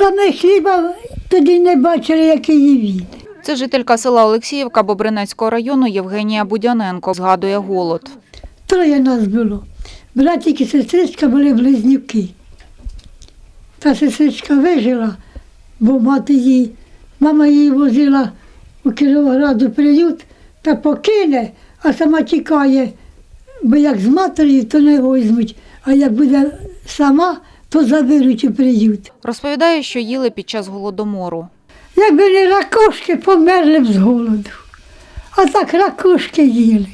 Та ми хліба тоді не бачили, який він. Це жителька села Олексіївка Бобринецького району Євгенія Будяненко згадує голод. Троє нас було. Братик і сестричка були близнюки. Та сестричка вижила, бо мати її, мама її возила у Кіровограду приют та покине, а сама тікає, бо як з матері, то не візьмуть, а як буде сама, то заберуть у приют. Розповідає, що їли під час голодомору. Якби не ракушки, померли б з голоду. А так ракушки їли.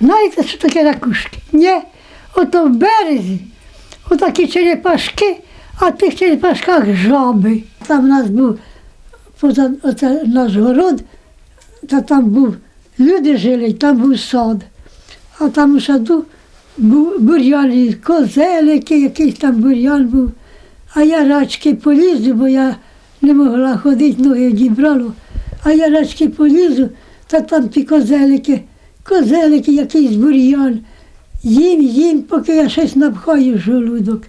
Знаєте, що таке ракушки? Ні. Ото в березі, отакі черепашки, а в тих черепашках жаби. Там у нас був поза оце наш город, та там був, люди жили, там був сад. А там у саду бур'ян, і козелики, якийсь там бур'ян був. А я рачки полізу, бо я не могла ходити, ноги дібрало. А я рачки полізу, та там ті козелики, козелики, якийсь бур'ян. Їм, їм, поки я щось напхаю в желудок.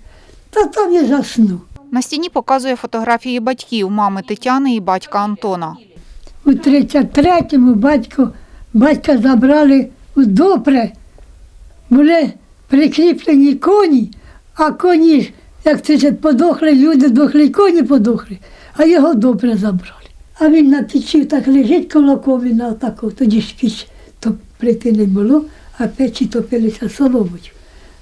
Та там я засну. На стіні показує фотографії батьків мами Тетяни і батька Антона. У 33-му батько, батька забрали у Допре. Були прикріплені коні, а коні, ж, як це ж подохли, люди дохли, коні подохли, а його добре забрали. А він на печі так лежить коло коміна, отако, тоді ж піч то плити не було, а печі топилися соломою.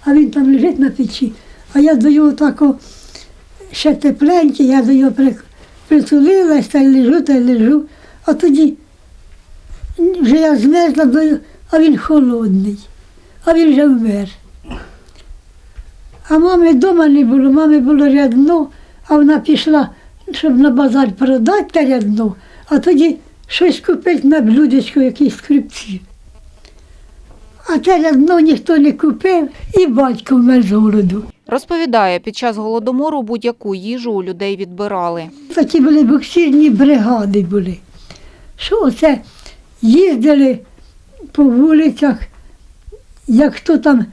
А він там лежить на печі, а я до його тако ще тепленький, я до його при- притулилась та й лежу, та й лежу. А тоді вже я змерзла, а він холодний, а він вже вмер. А мами вдома не було, мами було рядно, а вона пішла, щоб на базар продати те рядно, а тоді щось купити на блюдечко, якісь скрипці. А те рядно ніхто не купив, і батько вмер з голоду. Розповідає, під час голодомору будь-яку їжу у людей відбирали. Такі були буксирні бригади були. Що оце їздили по вулицях, як хто там,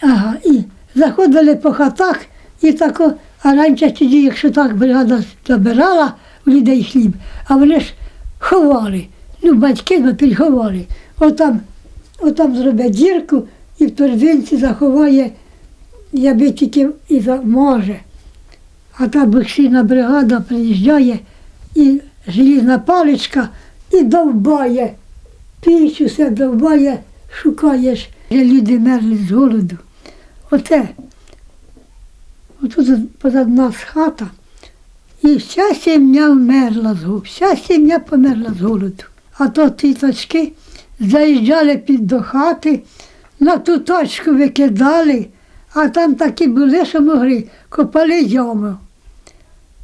ага, і заходили по хатах, і тако, а раніше тоді, якщо так бригада забирала у людей хліб, а вони ж ховали. Ну, батьки напіль ховали. Отам, отам зробить дірку і в торбинці заховає, яби тільки і може. А та боксійна бригада приїжджає і желізна паличка і довбає. Піч усе довбає, шукаєш. Люди мерли з голоду. Оце. Отут позад нас хата. І вся сім'я вмерла з голоду. Вся сім'я померла з голоду. А то тіточки заїжджали під до хати, на ту точку викидали, а там такі були, що могли, копали яму.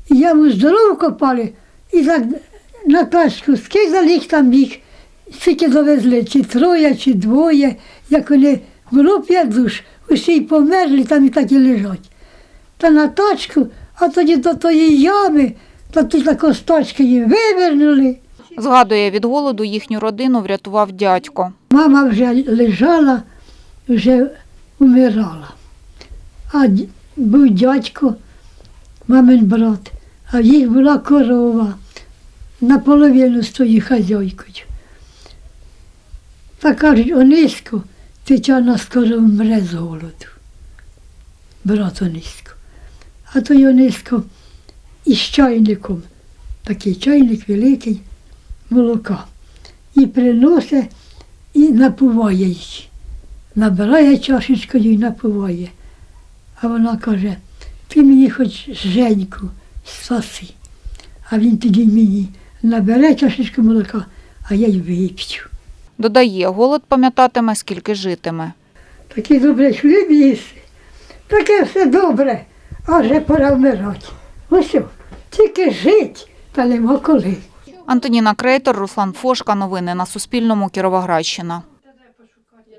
Яму здорову копали і так на тачку скидали їх там їх, скільки довезли, чи троє, чи двоє, як вони було п'ять душ, усі й померли, там і так і лежать. Та на тачку, а тоді до тої ями, та ті тако з тачки її вивернули. Згадує, від голоду їхню родину врятував дядько. Мама вже лежала, вже умирала. А був дядько, мамин брат, а в їх була корова наполовину з тою хазяйкою. Та кажуть, Онисько, Тетяна скоро вмре з голоду. Брат Онисько. А той Онисько із чайником, такий чайник великий, молока. І приносить і напуває її. Набирає чашечкою і напуває. А вона каже, ти мені хоч Женьку спаси. А він тоді мені набере чашечку молока, а я й вип'ю. Додає, голод пам'ятатиме, скільки житиме. Такий добрий хліб їсти. Таке все добре, а вже пора вмирати. Ось, тільки жить, та нема коли. Антоніна Крейтор, Руслан Фошка. Новини на Суспільному. Кіровоградщина.